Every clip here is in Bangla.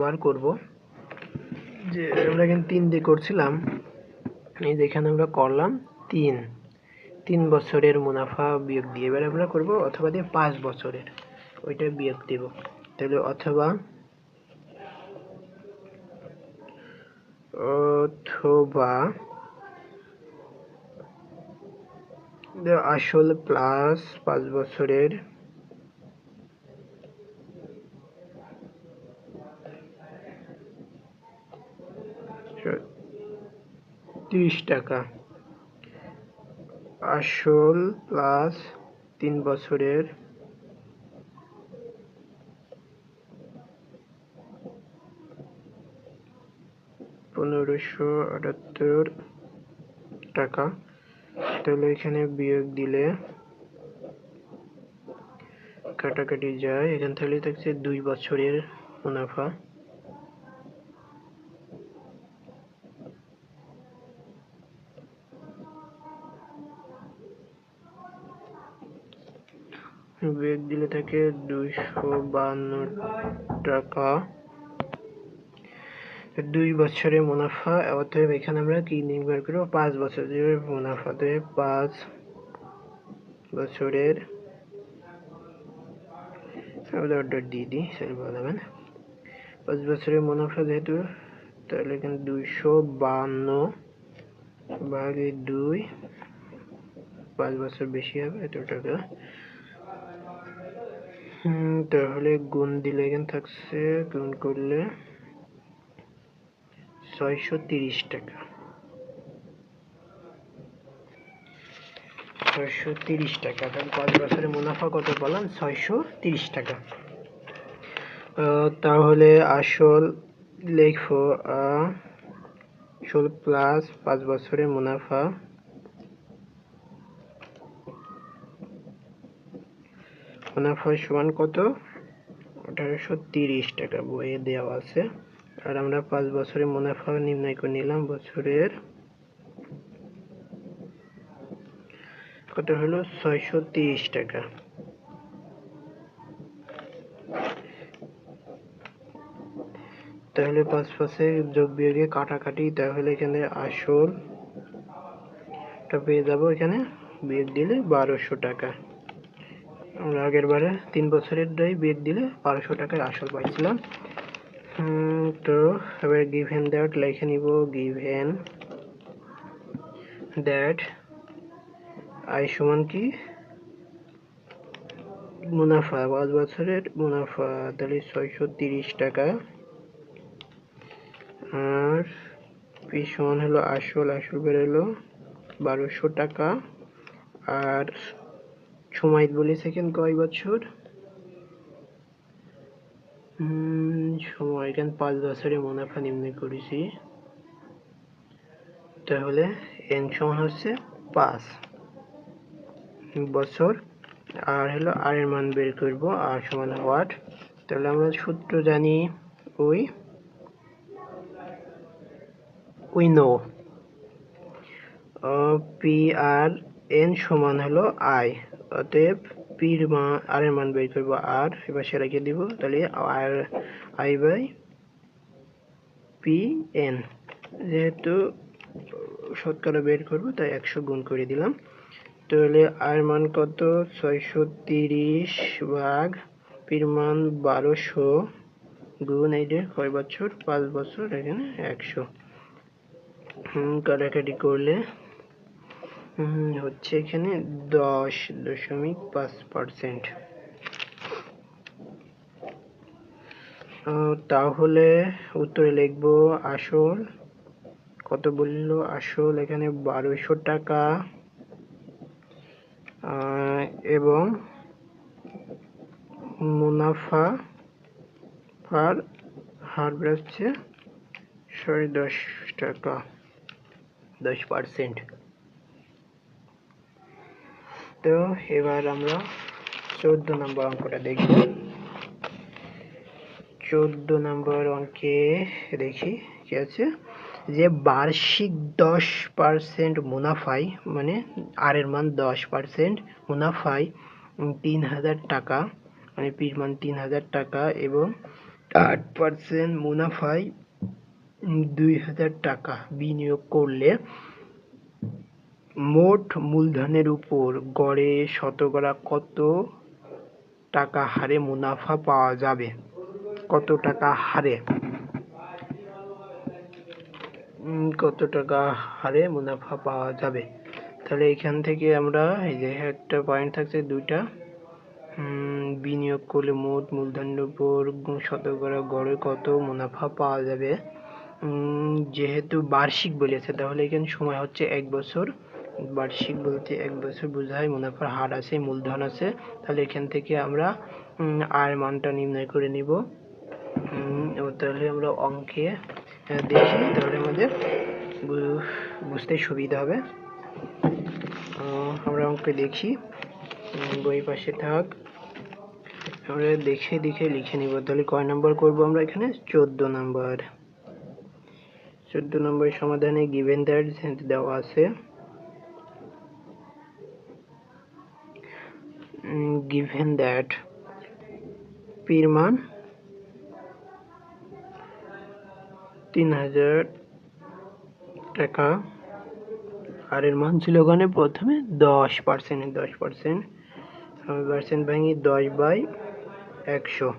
বার করব। যে আমরা এখানে তিন দিয়ে করছিলাম। এই যে এখানে আমরা করলাম তিন। তিন বছরের মুনাফা বিয়োগ দিয়ে। এবার আমরা করব অথবা দিয়ে পাঁচ বছরের। ওইটা বিয়োগ দেব। তাহলে অথবা অথবা আসল প্লাস পাঁচ বছরের তিরিশ টাকা। আসল প্লাস তিন বছরের পনেরোশো আটাত্তর টাকা। তাহলে এখানে বিয়োগ দিলে কাটাকাটি যায়। এখান থেকে থাকছে দুই বছরের মুনাফা। বিয়োগ দিলে থাকে দুইশো বান্ন টাকা। দুই বছরের মুনাফা, অতএব এখানে আমরা কি নির্ভর করব? পাঁচ বছরের মুনাফা। অতএব পাঁচ বছরের অর্ডার দিয়ে দিই, সেটা বলবেন পাঁচ বছরের মুনাফা যেহেতু, তাহলে এখানে দুইশো বান্ন ভাগে দুই, পাঁচ বছর বেশি হবে এত টাকা। তাহলে গুণ দিলে এখানে থাকছে, গুণ করলে ছয়শো তিরিশ টাকা। ছয়শো তিরিশ টাকা, তাহলে পাঁচ বছরে মুনাফা কত বললাম ছয়শো তিরিশ টাকা। তাহলে আসল লেখো আসল প্লাস পাঁচ বছরের মুনাফা মুনাফা সমান কত? আঠারোশো তিরিশ টাকা বইয়ে দেওয়া আছে। আর আমরা পাঁচ বছরের মুনাফা নির্ণয় করে নিলাম। বছরের কত হলো? ছয়শো তিরিশ টাকা। তাহলে পাঁচ পাশে যোগ বিয়োগে কাটাকাটি, তাহলে এখানে আসল পেয়ে যাব। এখানে বিয়োগ দিলে বারোশো টাকা। আমরা আগের বারে তিন বছরের ডই বিয়োগ দিলে বারোশো টাকায় আসল পাইছিলাম। তো এবার গিভেন দ্যাট লিখে নিব গিভেন দ্যাট আই সমান কি? মুনাফা, পাঁচ বছরের মুনাফা, তাহলে ছয়শো তিরিশ টাকা। আর পি সমান হলো আসল আসল বেরোলো বারোশো টাকা। আর সময় বলি, সেকেন্ড কয় বছর? সময় এখানে পাঁচ বছরে মুনাফা নির্ণয় করেছি? তাহলে এন সমান হচ্ছে পাঁচ। বছর, আর হলো আর এর মান বের করব আর সমান ওয়াট তাহলে আমরা সূত্র জানি ওই we know. P R N সমান হলো আই অতএব পির মান আর এর মান বের করব আর, এবার সে রেখে দিব? তাহলে R, I by P N. যেহেতু শতকরা বের করব, তাই একশো গুণ করে দিলাম। তাহলে আর মান কত? ছয়শো তিরিশ ভাগ পির মান বারোশো গুণ এই যে কয় বছর? পাঁচ বছর, এখানে একশো। কাটাকাটি করলে হচ্ছে এখানে দশ দশমিক পাঁচ পার্সেন্ট। তাহলে উত্তরে লিখব আসল। কত বলল? আসল এখানে বারোশো টাকা। এবং মুনাফা আর হার বেরোচ্ছে সাড়ে দশ টাকা, দশ পার্সেন্ট। তো এবার আমরা চোদ্দ নম্বর অঙ্কটা দেখব। চোদ্দ নম্বর অঙ্কে দেখি, কি আছে? যে বার্ষিক দশ পার্সেন্ট মুনাফায় মানে আর এর মান দশ পার্সেন্ট মুনাফায় তিন হাজার টাকা মানে পির মান তিন হাজার টাকা এবং আট পার্সেন্ট মুনাফায় দুই হাজার টাকা বিনিয়োগ করলে মোট মূলধনের উপর গড়ে শতকরা কত টাকা হারে মুনাফা পাওয়া যাবে? কত টাকা হারে? কত টাকা হারে মুনাফা পাওয়া যাবে? তাহলে এখান থেকে আমরা এই যে একটা পয়েন্ট থাকছে, দুইটা। বিনিয়োগ করলে মোট মূলধনের উপর শতকরা গড়ে কত মুনাফা পাওয়া যাবে? যেহেতু বার্ষিক বলেছে, তাহলে এখানে সময় হচ্ছে এক বছর। বার্ষিক বলতে এক বছর বোঝায় মুনাফার হার আছে, মূলধন আছে, তাহলে এখান থেকে আমরা আয়ের মানটা নির্ণয় করে নিব। তাহলে আমরা অঙ্কে দেখি, তাহলে আমাদের বুঝতে সুবিধা হবে। আমরা অঙ্কে দেখি বই পাশে থাক। আমরা দেখে দেখে লিখে নিব, তাহলে কয় নাম্বার করব আমরা এখানে? চোদ্দ নাম্বার। চোদ্দ নম্বর সমাধানে গিভেন দ্যাট দেওয়া আছে। পির মান তিন হাজার টাকা। আর এর মান ছিল ওখানে প্রথমে দশ পার্সেন্ট দশ পার্সেন্ট পার্সেন্ট ভাঙি দশ বাই একশো।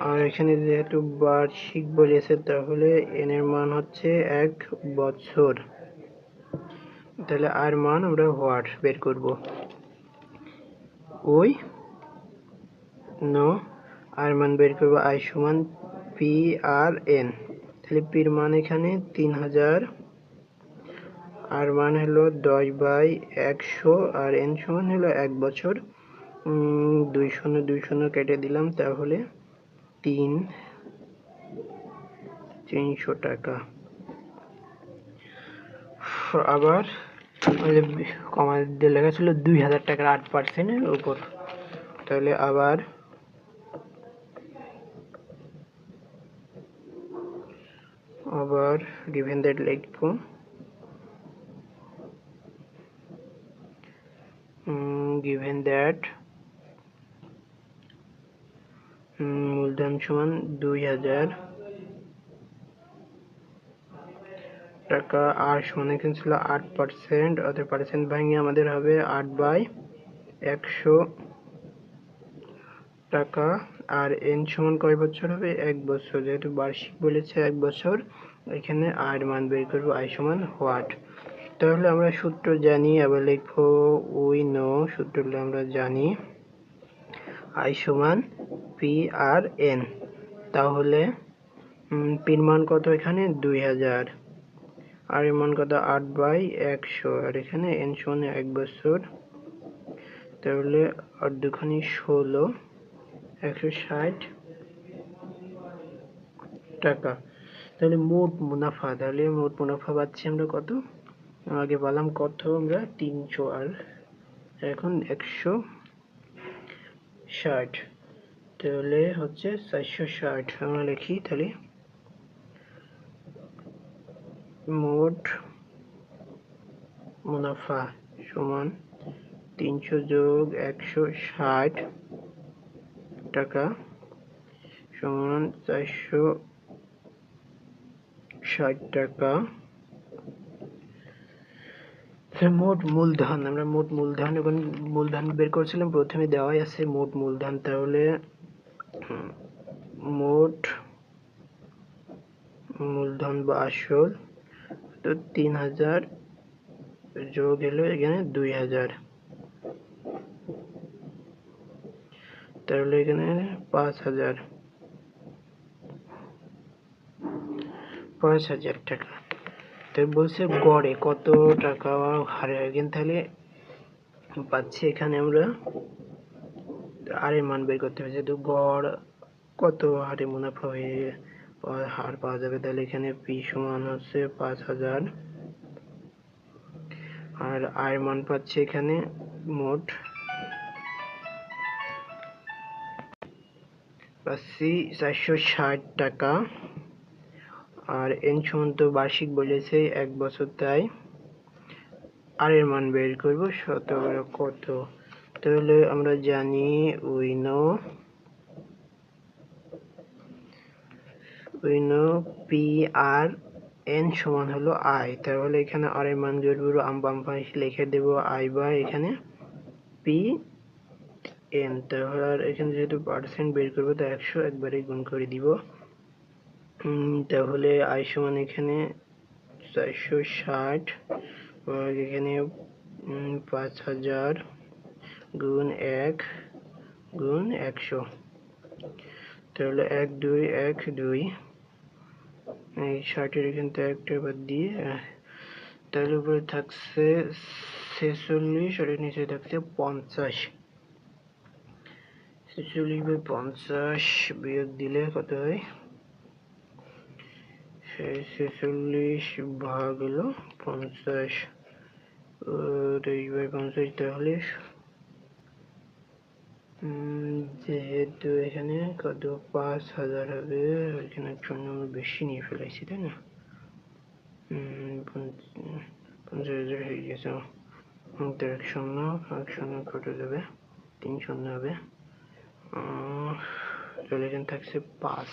আর এখানে যেহেতু বার্ষিক বলেছে, তাহলে এন এর মান হচ্ছে এক বছর তাহলে আর মান আমরা হোয়াট বের করব। ওই, নো আর মান বের করব আই সমান পি আর এন। তাহলে পির মান এখানে তিন হাজার। আর মান হলো দশ বাই একশো, আর এন সমান হলো এক বছর। দুই শূন্য দুই শূন্য কেটে দিলাম, তাহলে তিন, তিনশো টাকা। আবার দিয়ে লেখা ছিল দুই হাজার টাকার আট পার্সেন্টের উপর। তাহলে আবার আবার গিভেন দ্যাট লিখব। গিভেন দ্যাট মূলধন সমান দুই হাজার। টাকা আর সমান এখানে ছিল আট পার্সেন্ট অর্থাৎ পার্সেন্ট ভাঙে আমাদের হবে আট বাই একশো টাকা। আর এন সমান কয় বছর হবে? এক বছর। যেহেতু বার্ষিক বলেছে এক বছর, এখানে আর মান বের করব আই সমান হোয়াট? তাহলে আমরা সূত্র জানি, আবার লিখব উই নো, সূত্রগুলো আমরা জানি। আই সমান পি আর এন তাহলে পির মান কত এখানে? দুই হাজার। আর এমন কথা আট বাই একশো। আর এখানে এন সমান এক বছর। তাহলে আর দুখানি ষোলো, একশো ষাট টাকা। তাহলে মোট মুনাফা, তাহলে মোট মুনাফা পাচ্ছি আমরা কত? আগে বললাম কত আমরা? তিনশো। আর এখন একশো ষাট। তাহলে হচ্ছে চারশো ষাট। আমরা লিখি তাহলে মোট মুনাফা সমান তিনশো যোগ একশো ষাট টাকা সমান চারশো ষাট টাকা। মোট মূলধন, আমরা মোট মূলধন এখন মূলধন বের করছিলাম, প্রথমে দেওয়াই আছে মোট মূলধন, তাহলে মোট মূলধন বা আসল তো তিন হাজার যোগ এলো এখানে দুই হাজার। তাহলে এখানে পাঁচ হাজার। পাঁচ হাজার টাকা। তো বলছে গড়ে কত টাকা হারে এখানে তাহলে পাচ্ছি এখানে আমরা আরের মান বের করতে হবে। যেহেতু গড় কত হারে মুনাফা হয়ে হার পাওয়া যাবে। তাহলে এখানে পি সমান হচ্ছে পাঁচ হাজার। আর আয়ের মান পাচ্ছে এখানে মোট। পাচ্ছি চারশো ষাট টাকা। আর এন সমান তো বার্ষিক বলেছে, এক বছর তাই। আর এর মান বের করব, শতকরা কত? তাহলে আমরা জানি we we know P R N সমান হলো আই তাহলে এখানে আর এর মান জোড়বো আম বাম পাশে লিখে দেব আই বা এখানে পি এন তাহলে আর এখানে যেহেতু পার্সেন্ট বের করব, তো একশো একবারে গুণ করে দিব। তাহলে আই সমান এখানে চারশো ষাট এখানে পাঁচ হাজার গুণ এক গুণ একশো। তাহলে এক দুই এক দুই এই ষাটের এখান থেকে একটা বাদ দিয়ে তাহলে উপরে থাকছে ছেচল্লিশ আর নিচে থাকছে পঞ্চাশ। ছেচল্লিশ বাই পঞ্চাশ বিয়োগ দিলে কত হয়? ছেচল্লিশ ভাগ হলো পঞ্চাশ। তেইশ বাই পঞ্চাশ তাহলে যেহেতু এখানে কত? পাঁচ হাজার হবে এখানে জন্য বেশি নিয়ে ফেলাইছি, তাই না? পঞ্চাশ হাজার হয়ে গেছে। এক শূন্য এক শূন্য কটে যাবে? তিন শূন্য হবে। তাহলে এখানে থাকছে পাঁচ।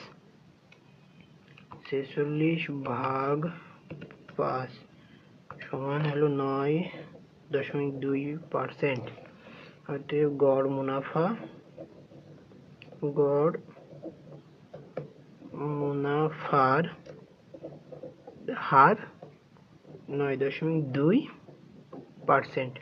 ছেচল্লিশ ভাগ পাঁচ সমান হলো নয় দশমিক দুই পার্সেন্ট অতএব গড় মুনাফা গড় মুনাফার হার নয় দশমিক দুই পার্সেন্ট